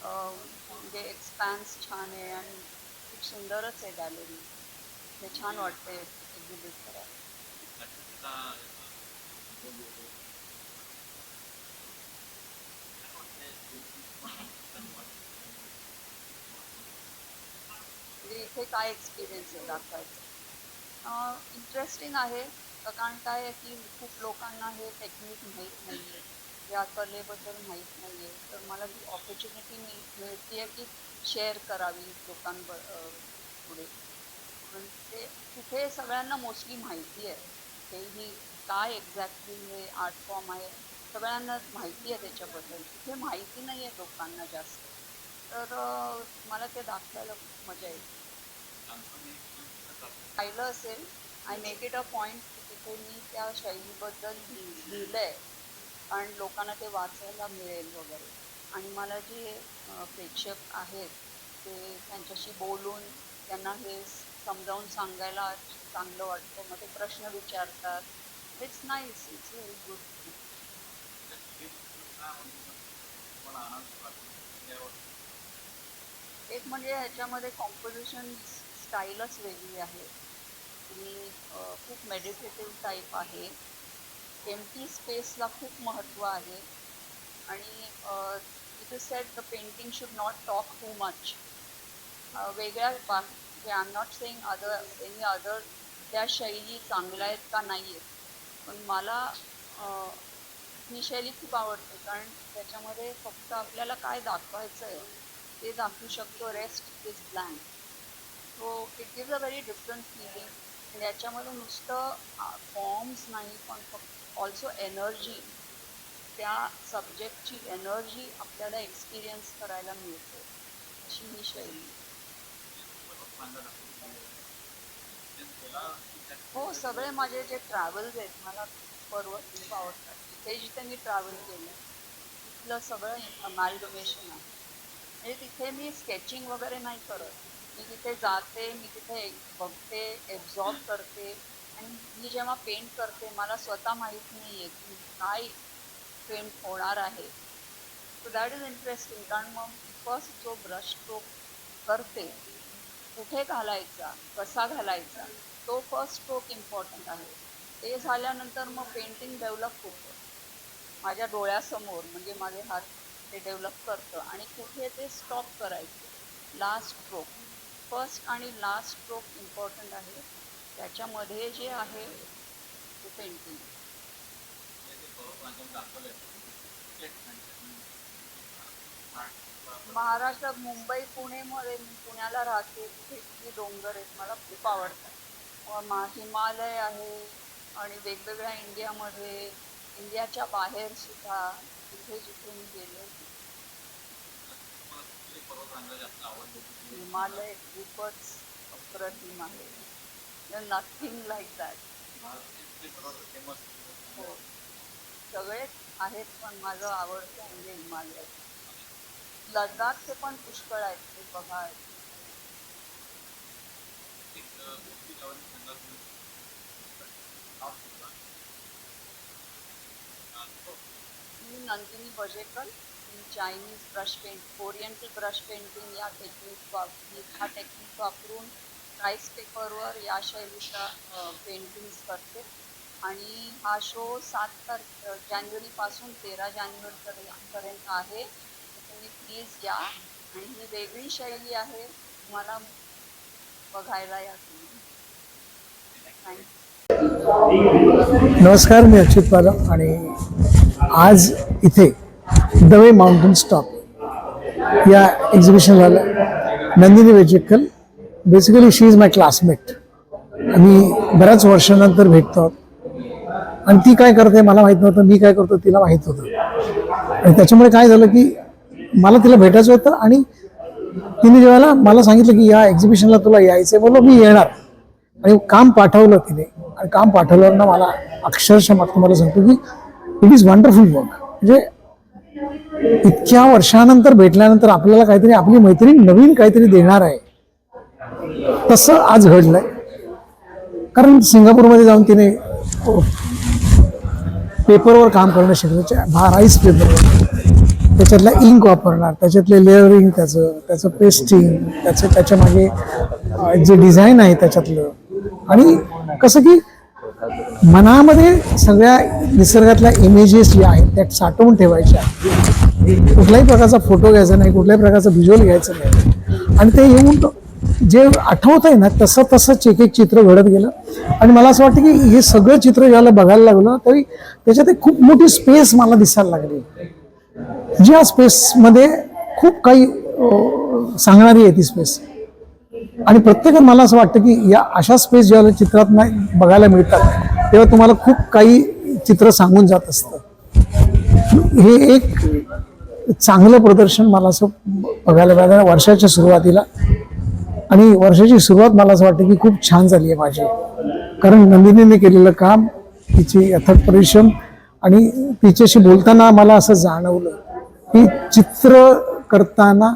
अं, म्हणजे एक्सपॅन्स छान आहे आणि खूप सुंदरच आहे गॅलरी ते छान वाटते एक्झिबिट करायला म्हणजे इथे काय एक्सपिरियन्स आहे दाखवायचं? इंटरेस्टिंग आहे कारण काय आहे की खूप लोकांना हे टेक्निक माहीत नाही आहे म्हणजे या कलेबद्दल माहीत नाही आहे तर मला ती ऑपॉर्च्युनिटी मिळते आहे की शेअर करावी लोकांब पुढे? पुढे म्हणजे तिथे सगळ्यांना मोस्टली माहिती आहे. ते ही काय एक्झॅक्टली हे आर्ट फॉर्म आहे सगळ्यांना माहिती आहे त्याच्याबद्दल. तिथे माहिती नाही आहे लोकांना जास्त. तर मला ते दाखवायला खूप मजा येते पाहिलं असेल I make it a point तिथे मी त्या शैलीबद्दल लिहिलं आहे कारण लोकांना ते वाचायला मिळेल वगैरे. आणि मला जे प्रेक्षक आहेत ते त्यांच्याशी बोलून त्यांना हे समजावून सांगायला चांगलं वाटतं. मग ते प्रश्न विचारतात. It's nice it's very good एक म्हणजे ह्याच्यामध्ये कॉम्पोजिशन स्टाईलच वेगळी आहे. आणि खूप मेडिटेटिव्ह टाईप आहे. एम्प्टी स्पेसला खूप महत्त्व आहे. आणि it is set the painting should not talk too much वेगळ्या बा I am not saying other any other त्या शैली चांगल्या आहेत का नाही आहेत. पण मला ही शैली खूप आवडते. कारण त्याच्यामध्ये फक्त आपल्याला काय दाखवायचं आहे ते दाखवू शकतो. Rest is blank so it gives a very different feeling याच्यामध्ये नुसतं फॉर्म्स नाही पण फक्त ऑल्सो एनर्जी त्या सब्जेक्टची एनर्जी आपल्याला एक्सपिरियन्स करायला मिळते. अशी ही शैली. हो सगळे माझे जे ट्रॅव्हल्स आहेत मला पर्वत खूप आवडतात. जिथे जिथे मी ट्रॅव्हल केलं तिथलं सगळं अमॅल्गमेशन आहे. म्हणजे तिथे मी स्केचिंग वगैरे नाही करत. मी तिथे जाते मी तिथे बघते एब्झॉर्ब करते आणि मी जेव्हा पेंट करते मला स्वतः माहीत नाही आहे की काय पेंट होणार आहे. सो दॅट इज इंटरेस्टिंग कारण मग फर्स्ट जो ब्रश स्ट्रोक करते कुठे घालायचा कसा घालायचा तो फर्स्ट स्ट्रोक इम्पॉर्टंट आहे. ते झाल्यानंतर मग पेंटिंग डेव्हलप होतं. माझ्या डोळ्यासमोर म्हणजे माझे हात ते डेव्हलप करतं आणि कुठे ते स्टॉप करायचं. लास्ट स्ट्रोक फर्स्ट आणि लास्ट स्ट्रोक इम्पॉर्टंट आहे. त्याच्यामध्ये जे आहे ते पेंटिंग महाराष्ट्रात मुंबई पुणेमध्ये मी पुण्याला राहते. तिथे इतकी डोंगर आहेत मला खूप आवडतात. हिमालय आहे आणि वेगवेगळ्या इंडियामध्ये इंडियाच्या बाहेर सुद्धा तिथे जिथे मी गेले हिमालय खूपच अप्रतिम आहे. नथिंग लाईक दॅट हो. सगळेच आहेत पण माझं आवडतं म्हणजे हिमालय. लडाखचे पण पुष्कळ आहेत ते बघा. मी Nandini Bajekar. Chinese brush paint oriental brush painting या टेक्निक वाप हा टेक्निक वापरून राईस पेपरवर या शैलीच्या पेंटिंग्स करते. आणि हा शो सात तारखे जानेवारीपासून तेरा जानेवारीपर्यंत पर्यंत आहे. तुम्ही प्लीज या. आणि ही वेगळी शैली आहे. तुम्हाला बघायला या तुम्ही नमस्कार मी अच्युत पालक आणि आज इथे दवे माउंटेन स्टॉप. या एक्झिबिशन झालं Nandini Vejekal basically she is my classmate आम्ही बऱ्याच वर्षानंतर भेटतो. आणि ती काय करते मला माहीत नव्हतं. मी काय करतो तिला माहीत होतं. आणि त्याच्यामुळे काय झालं की मला तिला भेटायचं होतं आणि तिने जेव्हा मला सांगितलं की या एक्झिबिशनला तुला यायचं बोललो मी येणार. आणि काम पाठवलं तिने. आणि काम पाठवल्यावर मला अक्षरशः मग तुम्हाला सांगतो की इट इज वंडरफुल वर्क म्हणजे इतक्या वर्षानंतर भेटल्यानंतर आपल्याला काहीतरी आपली मैत्रीण नवीन काहीतरी देणार आहे. तसं आज घडलंय. कारण सिंगापूरमध्ये जाऊन तिने पेपरवर काम करणं शिकलं. भा राईस पेपरवर. त्याच्यातला इंक वापरणार त्याच्यातले लेअरिंग त्याचं त्याचं पेस्टिंग त्याचं त्याच्यामागे जे डिझाईन आहे त्याच्यातलं. आणि कसं की मनामध्ये सगळ्या निसर्गातल्या इमेजेस ज्या आहेत त्या साठवून ठेवायच्या. कुठल्याही प्रकारचा फोटो घ्यायचा नाही कुठल्याही प्रकारचं व्हिज्युअल घ्यायचं नाही. आणि ते येऊन जे आठवत आहे ना तसं तसं एक एक चित्र घडत गेलं. आणि मला असं वाटतं की हे सगळं चित्र ज्याला बघायला लागलं तरी त्याच्यात एक खूप मोठी स्पेस मला दिसायला लागली. ज्या स्पेसमध्ये खूप काही सांगणारी आहे ती स्पेस आणि प्रत्येकात मला असं वाटतं की या अशा स्पेस ज्यावेळेला चित्रात नाही बघायला मिळतात तेव्हा तुम्हाला खूप काही चित्र सांगून जात असतं. हे एक चांगलं प्रदर्शन मला असं बघायला मिळालं. वर्षाच्या सुरुवातीला. आणि वर्षाची सुरुवात मला असं वाटतं की खूप छान झाली आहे माझी. कारण नंदिनीने केलेलं काम तिची अथक परिश्रम आणि तिच्याशी बोलताना मला असं जाणवलं की चित्र करताना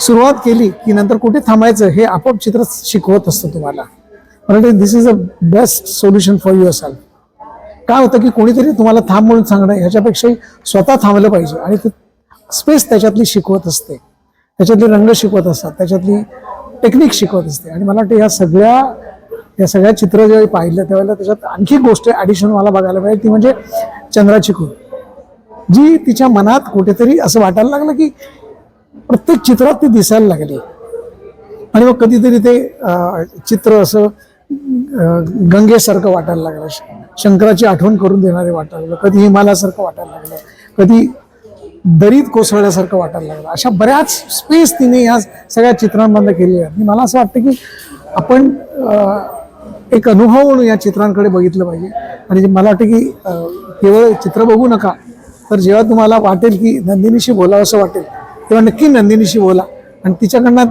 सुरुवात केली की नंतर कुठे थांबायचं हे आपोआप चित्र शिकवत असतं तुम्हाला. म्हणजे this is a best solution for yourself काय होतं की कोणीतरी तुम्हाला थांब म्हणून सांगणं ह्याच्यापेक्षाही स्वतः थांबलं पाहिजे आणि ते स्पेस त्याच्यातली शिकवत असते. त्याच्यातले रंग शिकवत असतात. त्याच्यातली टेक्निक शिकवत असते. आणि मला वाटतं या सगळ्या या सगळ्या चित्र जेव्हा पाहिलं त्यावेळेला त्याच्यात आणखी गोष्ट ॲडिशन मला बघायला मिळेल ती म्हणजे चंद्राची खूप जी तिच्या मनात कुठेतरी असं वाटायला लागलं की प्रत्येक चित्रात ती दिसायला लागली. आणि मग कधीतरी ते चित्र असं गंगेसारखं वाटायला लागलं. शंकराची आठवण करून देणारे वाटायला लागलं. कधी हिमालयासारखं वाटायला लागलं. कधी दरीत कोसळल्यासारखं वाटायला लागलं. अशा बऱ्याच स्पेस तिने या सगळ्या चित्रांमधनं केली आहे आणि मला असं वाटतं की आपण एक अनुभव म्हणून या चित्रांकडे बघितलं पाहिजे. आणि मला वाटतं की केवळ चित्र बघू नका तर जेव्हा तुम्हाला वाटेल की नंदिनीशी बोलावं असं वाटेल तेव्हा नक्की नंदिनीशी बोला. आणि तिच्याकडनं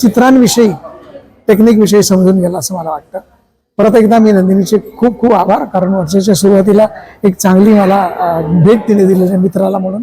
चित्रांविषयी टेक्निकविषयी समजून गेला असं मला वाटतं. परत एकदा मी नंदिनीचे खूप खूप आभार कारण वर्षाच्या सुरुवातीला एक चांगली मला भेट तिने दिलेल्या मित्राला म्हणून.